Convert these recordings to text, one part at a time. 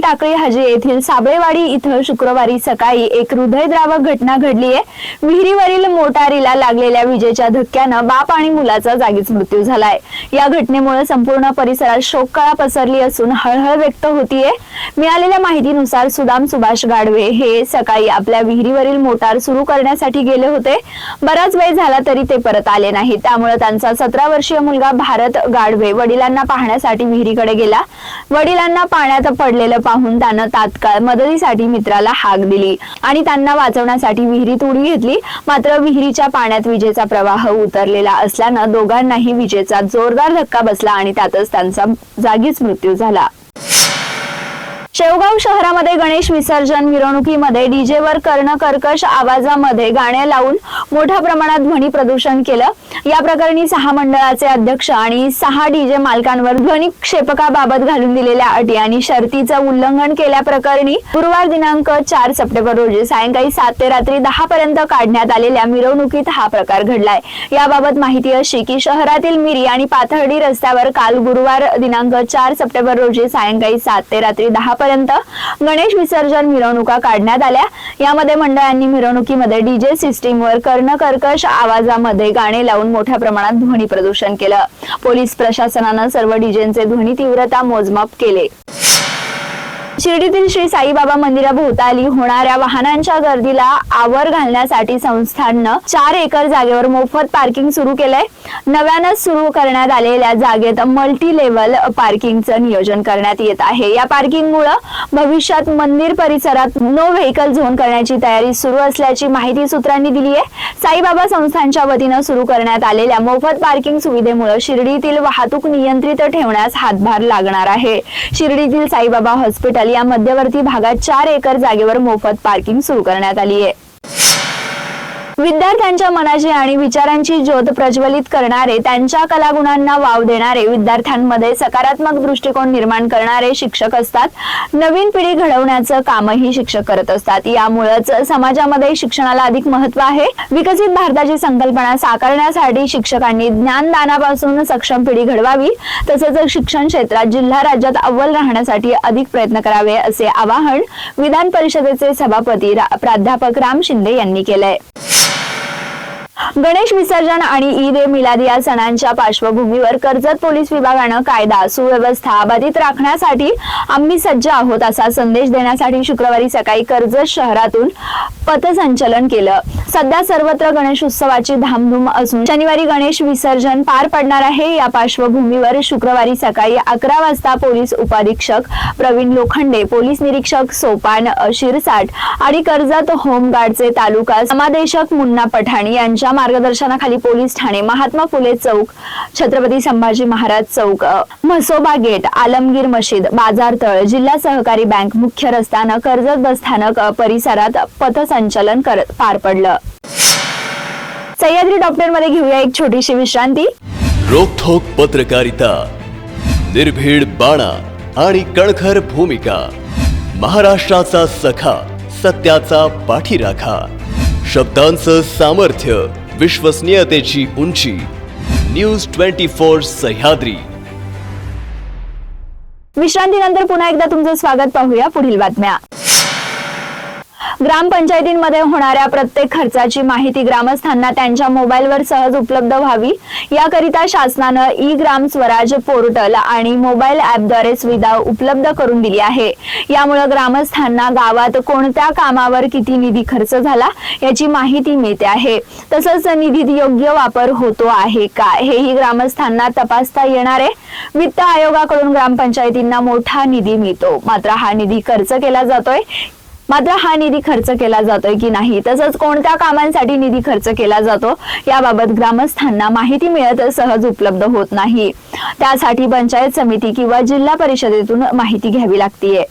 टाकळी हाजी येथील साबळेवाडी इथं शुक्रवारी सकाळी एक हृदयद्रावक घटना घडली आहे. विहिरीवरील मोटारीला लागलेल्या विजेच्या धक्क्यानं बाप आणि मुलाचा जागीच मृत्यू झालाय. या घटनेमुळे संपूर्ण परिसरात शोककळा पसरली असून हळहळ व्यक्त होतीये. मिळालेल्या माहितीनुसार सुदाम सुभाष गाडवे हे सकाळी आपल्या विहिरीवरील मोटार सुरू करण्यासाठी गेले होते. बराच वेळ झाला तरी ते परत आले नाही त्यामुळे त्यांचा सतरा वर्षीय मुलगा भारत गाडवे वडिलांना पाहण्यासाठी विहिरीकडे गेला. वडिलांना पाण्यात पडलेलं पाहून त्यानं तात्काळ मदतीसाठी मित्राला हाक दिली आणि त्यांना वाचवण्यासाठी विहिरीत उडी घेतली. मात्र विहिरीच्या पाण्यात विजेचा प्रवाह उतरलेला असल्यानं दोघांनाही विजेचा जोरदार धक्का बसला आणि त्यातच त्यांचा जागीच मृत्यू झाला. शेवगाव शहरामध्ये गणेश विसर्जन मिरवणुकीमध्ये डीजेवर कर्ण कर्कश आवाजामध्ये गाणे लावून मोठ्या प्रमाणात ध्वनी प्रदूषण केलं. या प्रकरणी सहा मंडळाचे अध्यक्ष आणि सहा डीजे मालकांवर ध्वनी क्षेपकाबाबत घालून दिलेल्या अटी आणि शर्तीचं उल्लंघन केल्याप्रकरणी गुरुवार दिनांक चार सप्टेंबर रोजी सायंकाळी सात ते रात्री दहा पर्यंत काढण्यात आलेल्या मिरवणुकीत हा प्रकार घडलाय. याबाबत माहिती अशी की शहरातील मिरी आणि पाथर्डी रस्त्यावर काल गुरुवार दिनांक चार सप्टेंबर रोजी सायंकाळी सात ते रात्री दहा पर्यंत गणेश विसर्जन मिरवणुका काढण्यात आल्या. यामध्ये मंडळांनी मिरवणुकीमध्ये डीजे सिस्टीमवर कर्णकर्कश आवाजामध्ये गाणे लावून मोठ्या प्रमाणात ध्वनी प्रदूषण केलं. पोलीस प्रशासनानं सर्व डीजेंचे ध्वनी तीव्रता मोजमाप केले. शिर्डीतील श्री साईबाबा मंदिराभोवताली होणाऱ्या वाहनांच्या गर्दीला आवर घालण्यासाठी संस्थाननं चार एकर जागेवर मोफत पार्किंग सुरू केलंय. नव्यानं सुरू करण्यात आलेल्या जागेत मल्टी लेवल पार्किंगचं नियोजन करण्यात येत आहे. या पार्किंगमुळे भविष्यात मंदिर परिसरात नो व्हेकल झोन करण्याची तयारी सुरू असल्याची माहिती सूत्रांनी दिली आहे. साईबाबा संस्थांच्या वतीनं सुरू करण्यात आलेल्या मोफत पार्किंग सुविधेमुळे शिर्डीतील वाहतूक नियंत्रित ठेवण्यास हातभार लागणार आहे. शिर्डीतील साईबाबा हॉस्पिटल या मध्यवर्ती भागात चार एकर जागेवर मोफत पार्किंग सुरू करण्यात आली आहे विद्यार्थ्यांच्या मनाची आणि विचारांची ज्योत प्रज्वलित करणारे त्यांच्या कलागुणांना वाव देणारे विद्यार्थ्यांमध्ये सकारात्मक दृष्टिकोन निर्माण करणारे शिक्षक असतात. नवीन पिढी घडवण्याचं कामही शिक्षक करत असतात. यामुळेच समाजामध्ये शिक्षणाला अधिक महत्त्व आहे. विकसित भारताची संकल्पना साकारण्यासाठी शिक्षकांनी ज्ञानदानापासून सक्षम पिढी घडवावी तसंच शिक्षण क्षेत्रात जिल्हा राज्यात अव्वल राहण्यासाठी अधिक प्रयत्न करावे असे आवाहन विधान परिषदेचे सभापती प्राध्यापक राम शिंदे यांनी केलंय. गणेश विसर्जन आणि ईद ए मिलाद या सणांच्या पार्श्वभूमीवर कर्जत पोलीस विभागानं कायदा सुव्यवस्था अबाधित राखण्यासाठी आम्ही सज्ज आहोत असा संदेश देण्यासाठी शुक्रवारी सकाळी कर्जत शहरातून पथसंचलन केलं. सध्या सर्वत्र गणेश उत्सवाची धामधूम असून शनिवारी गणेश विसर्जन पार पडणार आहे. या पार्श्वभूमीवर शुक्रवारी सकाळी अकरा वाजता पोलीस उपाधीक्षक प्रवीण लोखंडे पोलीस निरीक्षक सोपान शिरसाट आणि कर्जत होमगार्डचे तालुका समादेशक मुन्ना पठाण यांच्या मार्गदर्शनाखाली पोलीस ठाणे महात्मा फुले चौक छत्रपती संभाजी महाराज चौक म्हसोबा गेट आलमगीर मशीद बाजारतळ जिल्हा सहकारी बँक मुख्य रस्त्यानं कर्जत बस स्थानक परिसरात पथसंचलन करत पार पडलं. सह्याद्री डॉक्टरमध्ये घेऊया एक छोटीशी विश्रांती. रोखोक पत्रकारिता निर्भीड बाणा आणि कणखर भूमिका महाराष्ट्राचा सखा सत्याचा पाठीराखा शब्दांचं सामर्थ्य विश्वसनीयतेची उंची न्यूज ट्वेंटी फोर सह्याद्री. विश्रांतीनंतर पुन्हा एकदा तुमचं स्वागत पाहूया पुढील बातम्या. ग्रामपंचायतींमध्ये होणाऱ्या प्रत्येक खर्चाची माहिती ग्रामस्थांना त्यांच्या मोबाईलवर सहज उपलब्ध व्हावी. याकरिता शासनानं ई ग्राम स्वराज पोर्टल आणि मोबाईल ऍपद्वारे सुविधा उपलब्ध करून दिली आहे. यामुळे ग्रामस्थांना गावात कोणत्या कामावर किती निधी खर्च झाला याची माहिती मिळते आहे. तसंच निधीत योग्य वापर होतो आहे का हेही ग्रामस्थांना तपासता येणार आहे. वित्त आयोगाकडून ग्रामपंचायतींना मोठा निधी मिळतो. मात्र हा निधी खर्च केला जातोय. मात्र हा निधी खर्च केला जातोय की नाही तसंच कोणत्या कामांसाठी निधी खर्च केला जातो याबाबत ग्रामस्थांना माहिती मिळत सहज उपलब्ध होत नाही. त्यासाठी पंचायत समिती किंवा जिल्हा परिषदेतून माहिती घ्यावी लागतीये.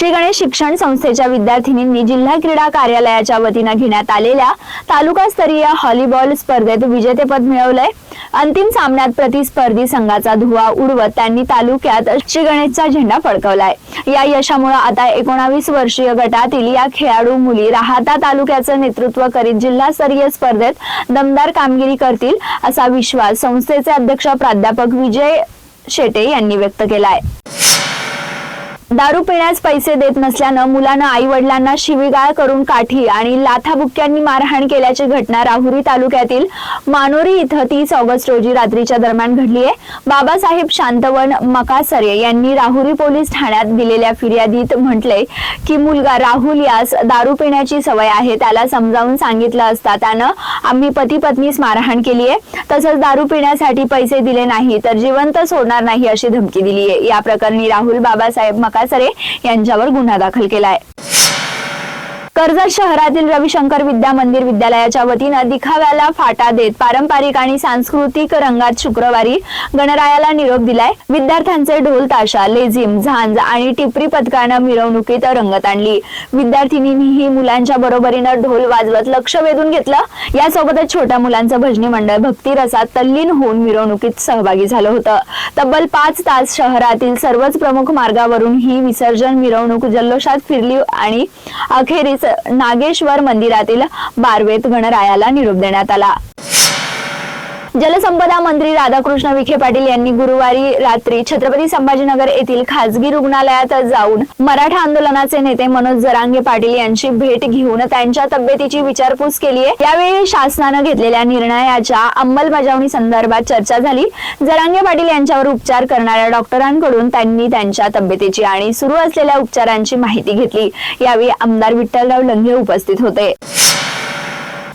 श्री गणेश शिक्षण संस्थेच्या विद्यार्थिनींनी जिल्हा क्रीडा कार्यालयाच्या वतीनं घेण्यात आलेल्या तालुकास्तरीय हॉलीबॉल स्पर्धेत विजेतेपद मिळवलंय. अंतिम सामन्यात प्रतिस्पर्धी संघाचा धुवा उडवत त्यांनी तालुक्यात श्री गणेशचा झेंडा फडकवलाय. या यशामुळे आता एकोणावीस वर्षीय गटातील या खेळाडू मुली राहाता तालुक्याचं नेतृत्व करीत जिल्हास्तरीय स्पर्धेत दमदार कामगिरी करतील असा विश्वास संस्थेचे अध्यक्ष प्राध्यापक विजय शेटे यांनी व्यक्त केलाय. दारू पिण्यास पैसे देत नसल्यानं मुलानं आई वडिलांना शिवीगाळ करून काठी आणि लाथाबुक्क्यांनी मारहाण केल्याची घटना राहुरी तालुक्यातील मानोरी इथं तीस ऑगस्ट रोजी रात्रीच्या दरम्यान घडली आहे. बाबासाहेब शांतवन मकासरे यांनी राहुरी पोलीस ठाण्यात दिलेल्या फिर्यादीत म्हटले की मुलगा राहुल यास दारू पिण्याची सवय आहे त्याला समजावून सांगितलं असता त्यानं आम्ही पती पत्नीस मारहाण केली आहे. तसंच दारू पिण्यासाठी पैसे दिले नाही तर जिवंत सोडणार नाही अशी धमकी दिली आहे. या प्रकरणी राहुल बाबासाहेब मकासरे यांच्यावर गुन्हा दाखल केला आहे कर्जत शहरातील रविशंकर विद्या मंदिर विद्यालयाच्या वतीनं दिखाव्याला फाटा देत पारंपरिक आणि सांस्कृतिक रंगात शुक्रवारी गणरायाला निरोप दिलाय. विद्यार्थ्यांचे ढोल ताशा लेझिम झांज आणि टिपरी पथकानं मिरवणुकीत रंगत आणली. विद्यार्थिनींनीही मुलांच्या बरोबरीनं ढोल वाजवत लक्ष वेधून घेतलं. यासोबतच छोट्या मुलांचं भजनी मंडळ भक्तिरसात तल्लीन होऊन मिरवणुकीत सहभागी झालं होतं. तब्बल पाच तास शहरातील सर्वच प्रमुख मार्गावरून ही विसर्जन मिरवणूक जल्लोषात फिरली आणि अखेरीस नागेश्वर मंदिरातील बारवेत गणरायाला निरोप देण्यात आला. जलसंपदा मंत्री राधाकृष्ण विखे पाटील यांनी गुरुवारी रात्री छत्रपती संभाजीनगर येथील खासगी रुग्णालयात जाऊन मराठा आंदोलनाचे नेते मनोज जरांगे पाटील यांची भेट घेऊन त्यांच्या तब्येतीची विचारपूस केली आहे. यावेळी शासनानं घेतलेल्या निर्णयाच्या अंमलबजावणी संदर्भात चर्चा झाली. जरांगे पाटील यांच्यावर उपचार करणाऱ्या डॉक्टरांकडून त्यांनी त्यांच्या तब्येतीची आणि सुरू असलेल्या उपचारांची माहिती घेतली. यावेळी आमदार विठ्ठलराव लंघे उपस्थित होते.